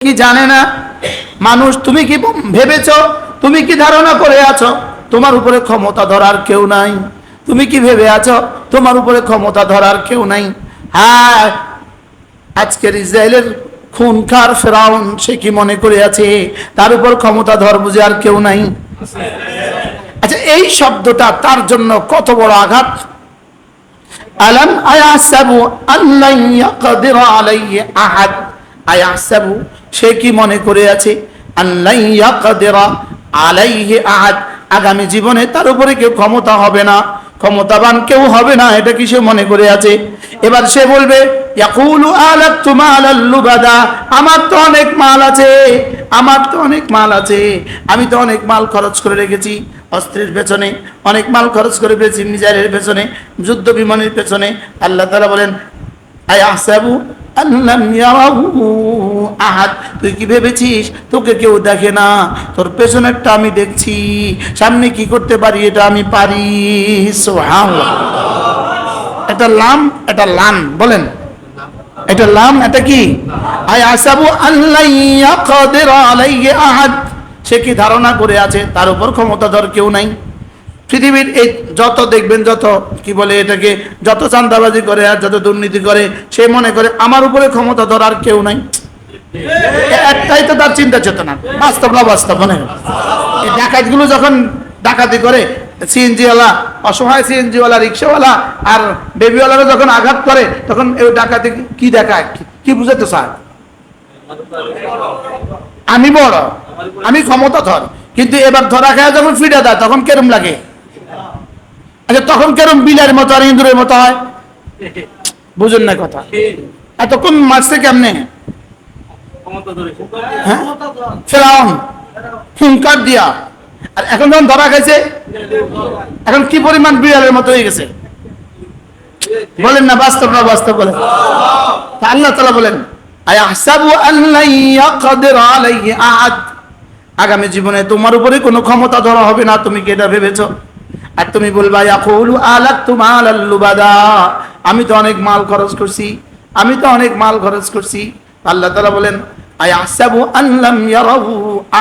কি জানে না? মানুষ, তুমি কি ভেবেছ? তুমি কি ধারণা করে আছো? তোমার উপরে ক্ষমতা ধরার কেউ নাই। তুমি কি ভেবে আছো? তোমার উপরে ক্ষমতা ধরার কেউ নাই। হ্যাঁ আজকের ইসরায়েলের খুনখার ফেরাউন, সে কি মনে করে আছে? তার উপর ক্ষমতা ধর বুঝে আর কেউ নাই। আচ্ছা এই শব্দটা তার জন্য কত বড় আঘাত? আলাম আয়াসাবু আল্লাহ আলাইহি আহাদ। আয়াসাবু সে কি মনে করে আছে? আলাইহি আহাদ। আগামী জীবনে তার উপরে কেউ ক্ষমতা হবে না। ক্ষমতাবান কেউ হবে না, এটা কি সে মনে করে আছে? এবার সে বলবে আমার তো অনেক মাল আছে, আমার তো অনেক মাল আছে। আমি তো অনেক মাল খরচ করে রেখেছি অস্ত্রের পেছনে, অনেক মাল খরচ করে পেয়েছি মিজাইলের পেছনে, যুদ্ধ বিমানের পেছনে। আল্লাহ তাআলা বলেন আয় আহসাবু আহাদ। তুই কি ভেবেছিস? তোকে কেউ দেখে না। তোর পেছনেরটা আমি দেখছি। সামনে কি করতে পারি এটা আমি পারি। এটা লাম, এটা লান, বলেন। এটা লাম, এটা কি? আয় আসাবু আল্লাহ সে কি ধারণা করে আছে? তার উপর ক্ষমতাধর কেউ নাই। পৃথিবীর এই যত দেখবেন, যত, কি বলে এটাকে, যত চান্দাবাজি করে আর যত দুর্নীতি করে, সে মনে করে আমার উপরে ক্ষমতা ধর আর কেউ নাই। একটাই তো তার চিন্তা চেতনা। বাস্তব না বাস্তব, মনে। এই ডাকাতগুলো যখন ডাকাতি করে, সিএনজিওয়ালা, অসহায় সিএনজিওয়ালা, রিক্সাওয়ালা আর বেবিওয়ালারা যখন আঘাত করে, তখন এই ডাকাতি কি দেখায়? কি- বুঝাতে চায়? আমি বড়, আমি ক্ষমতা ধর কিন্তু এবার ধরা খায় যখন ফিরে দেয়, তখন কেরম লাগে? আচ্ছা তখন কেরম বিলের মতো আর ইঁদুরের মতো হয়? বুঝুন না কথা। এতক্ষণ মারছে কেমনে? হ্যাঁ? ফেরাউন, হুঙ্কার দিয়া। আর এখন যখন ধরা খাইছে, এখন কি পরিমাণ বিড়ালের মতো হয়ে গেছে? বলেন না, বাস্তব না বাস্তব বলেন। আল্লাহ তালা বলেন আগামী জীবনে তোমার উপরে কোনো ক্ষমতা ধরা হবে না, তুমি কি এটা ভেবেছো? আর তুমি বলবা, ইয়াকুলু আলাকতু মালাল লুবাদা। আমি তো অনেক মাল খরচ করছি, আমি তো অনেক মাল খরচ করছি। আল্লাহ তাআলা বলেন, আয়াহসাবু আল্লাম ইয়ারাহু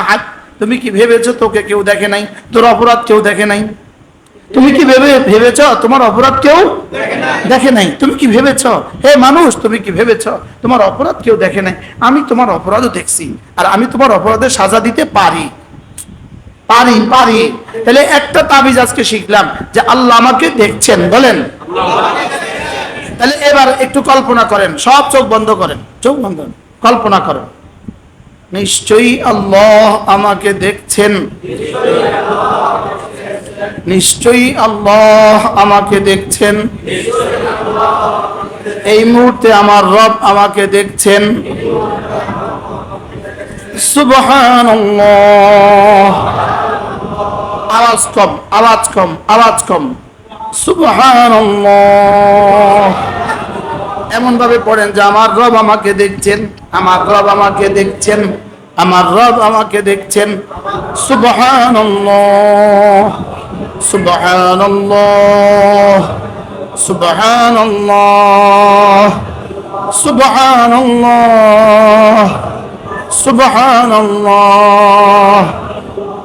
আহাদ। তুমি কি ভেবেছো তোকে কেউ দেখে নাই? তোর অপরাধ কেউ দেখে নাই? তুমি কি ভেবে, ভেবেছ তোমার অপরাধ কেউ দেখে নাই? তুমি কি ভেবেছ? হে মানুষ, তুমি কি ভেবেছ তোমার অপরাধ কেউ দেখে নাই? আমি তোমার অপরাধও দেখছি, আর আমি তোমার অপরাধের সাজা দিতে পারি। পারি পারি। তাহলে একটা তাবিজ আজকে শিখলাম যে আল্লাহ আমাকে দেখছেন, বলেন। তাহলে এবার একটু কল্পনা করেন, সব চোখ বন্ধ করেন। চোখ বন্ধ। কল্পনা করেন। নিশ্চয়ই আল্লাহ আমাকে দেখছেন। নিশ্চয়ই আল্লাহ আমাকে দেখছেন। এই মুহূর্তে আমার রব আমাকে দেখছেন। সুবহানাল্লাহ। আওয়াজ কম আওয়াজ কম আওয়াজ কম। এমন ভাবে পড়েন যে, আমার রব আমাকে দেখছেন, আমার রব আমাকে দেখছেন, আমার রব আমাকে দেখছেন। সুবহানাল্লাহ। সুবহানাল্লাহ। সুবহানাল্লাহ। সুবহানাল্লাহ।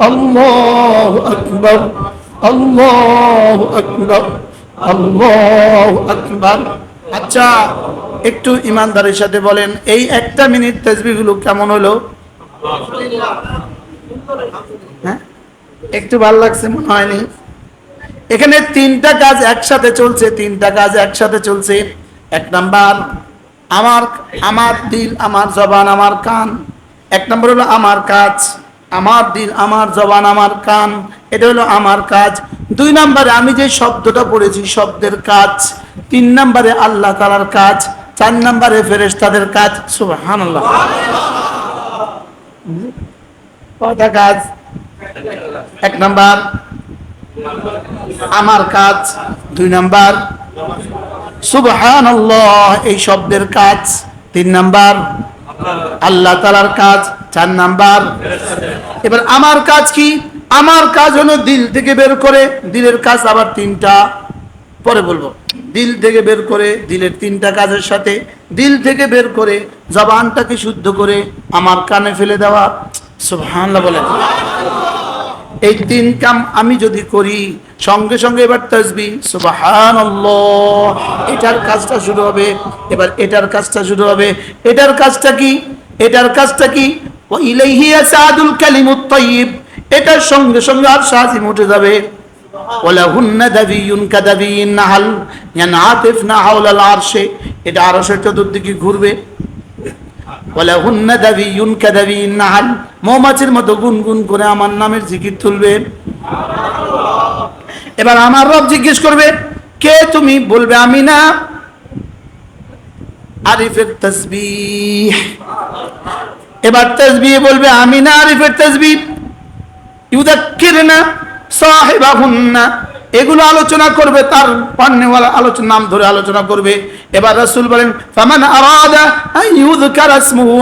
الله أكبر الله أكبر الله أكبر আচ্ছা একটু ইমানদারের সাথে বলেন এই একটা মিনিট তসবিগুলো কেমন হলো হ্যাঁ একটু ভালো লাগছে মনে হয়নি এখানে তিনটা কাজ একসাথে চলছে তিনটা কাজ একসাথে চলছে এক নাম্বার আমার আমার দিল আমার জবান আমার কান এক নম্বর হলো আমার কাজ আমার দিল, আমার জবান, আমার কান, এটা হলো আমার কাজ। দুই নম্বরে আমি যে শব্দটা পড়েছি, শব্দের কাজ। তিন নম্বরে আল্লাহ তালার কাজ। চার নম্বরে ফেরেশতাদের কাজ। সুবহানাল্লাহ। কয়টা কাজ? এক নাম্বার, আমার কাজ। দুই নাম্বার সুবহান এই শব্দের কাজ। তিন নাম্বার, আল্লাহ তালার কাজ। চার নাম্বার। এবার আমার কাজ কি? আমার কাজ হলো দিল থেকে বের করে, দিলের কাজ আবার তিনটা। পরে বলব। দিল থেকে বের করে, দিলের তিনটা কাজের সাথে, দিল থেকে বের করে, জবানটাকে শুদ্ধ করে আমার কানে ফেলে দেওয়া। সুবহানাল্লাহ বলেন। এই তিন কাম আমি যদি করি, সঙ্গে সঙ্গে এবার তসবি। সুবাহান এটার কাজটা শুরু হবে। এবার এটার কাজটা শুরু হবে। এটার কাজটা কি? এটার কাজটা কি? ও এটার সঙ্গে সঙ্গে আর সাজিম উঠে যাবে। নাহাল। আরশে। এটা চতুর্দিকে ঘুরবে। মৌমাছির মতো গুনগুন করে আমার নামের জিকির তুলবে। এবার আমার রব জিজ্ঞেস করবে, কে তুমি? বলবে, আমি না। আরিফের এবার তেজবি বলবে, আমি না আরিফের তসবিহ ইউদাক্কিরনা সাহিবাহুন্না। এগুলো আলোচনা করবে, তার পান্নেওয়ালা আলোচনা, নাম ধরে আলোচনা করবে। এবার রসুল বলেন, ফামান আরাদা আন ইউযকারা ইসমুহু